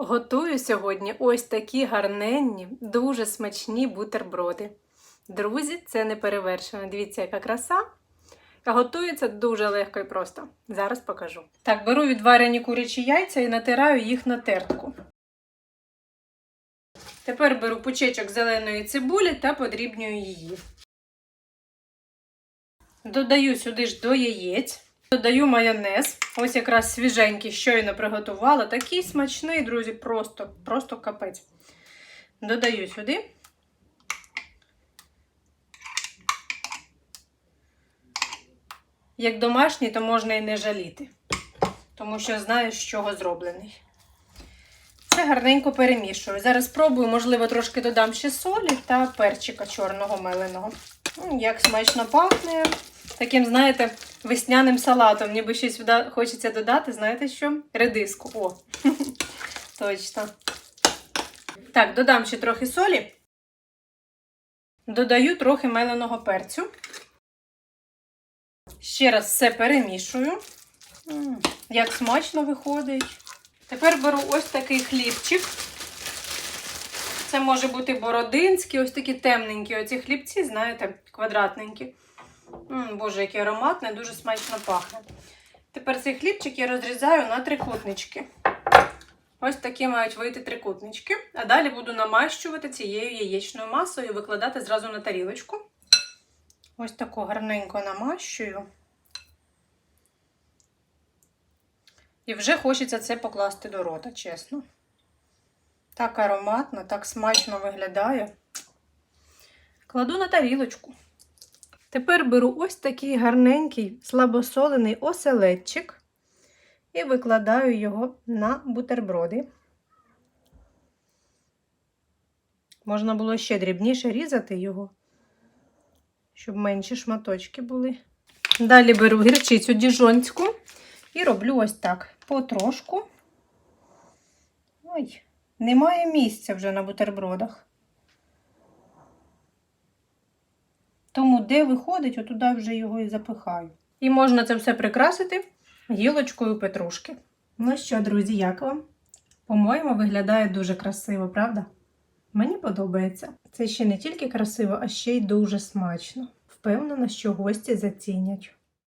Готую сьогодні ось такі гарненні, дуже смачні бутерброди. Друзі, це не перевершено. Дивіться, яка краса. Готується дуже легко і просто. Зараз покажу. Так, беру відварені курячі яйця і натираю їх на тертку. Тепер беру пучечок зеленої цибулі та подрібнюю її. Додаю сюди ж до яєць. Додаю майонез. Ось якраз свіженький, щойно приготувала. Такий смачний, друзі, просто, просто капець. Додаю сюди. Як домашній, то можна і не жаліти, тому що знаю, з чого зроблений. Це гарненько перемішую. Зараз спробую, можливо, трошки додам ще солі та перчика чорного меленого. М, Як смачно пахне. Таким, знаєте, весняним салатом. Ніби щось хочеться додати, знаєте що? Редиску. О, точно. Так, додам ще трохи солі. Додаю трохи меленого перцю. Ще раз все перемішую. Як смачно виходить. Тепер беру ось такий хлібчик. Це може бути бородинський, ось такі темненькі оці хлібці, знаєте, квадратненькі. М, Боже, який ароматний, дуже смачно пахне. Тепер цей хлібчик я розрізаю на трикутнички. Ось такі мають вийти трикутнички. А далі буду намащувати цією яєчною масою і викладати зразу на тарілочку. Ось таку гарненько намащую. І вже хочеться це покласти до рота, чесно. Так ароматно, так смачно виглядає. Кладу на тарілочку. Тепер беру ось такий гарненький слабосолений оселедчик і викладаю його на бутерброди. Можна було ще дрібніше різати його, щоб менші шматочки були. Далі беру гірчицю діжонську і роблю ось так потрошку. Ой, немає місця вже на бутербродах. Тому, де виходить, отуди вже його і запихаю. І можна це все прикрасити гілочкою петрушки. Ну що, друзі, як вам? По-моєму, виглядає дуже красиво, правда? Мені подобається. Це ще не тільки красиво, а ще й дуже смачно. Впевнена, що гості зацінять.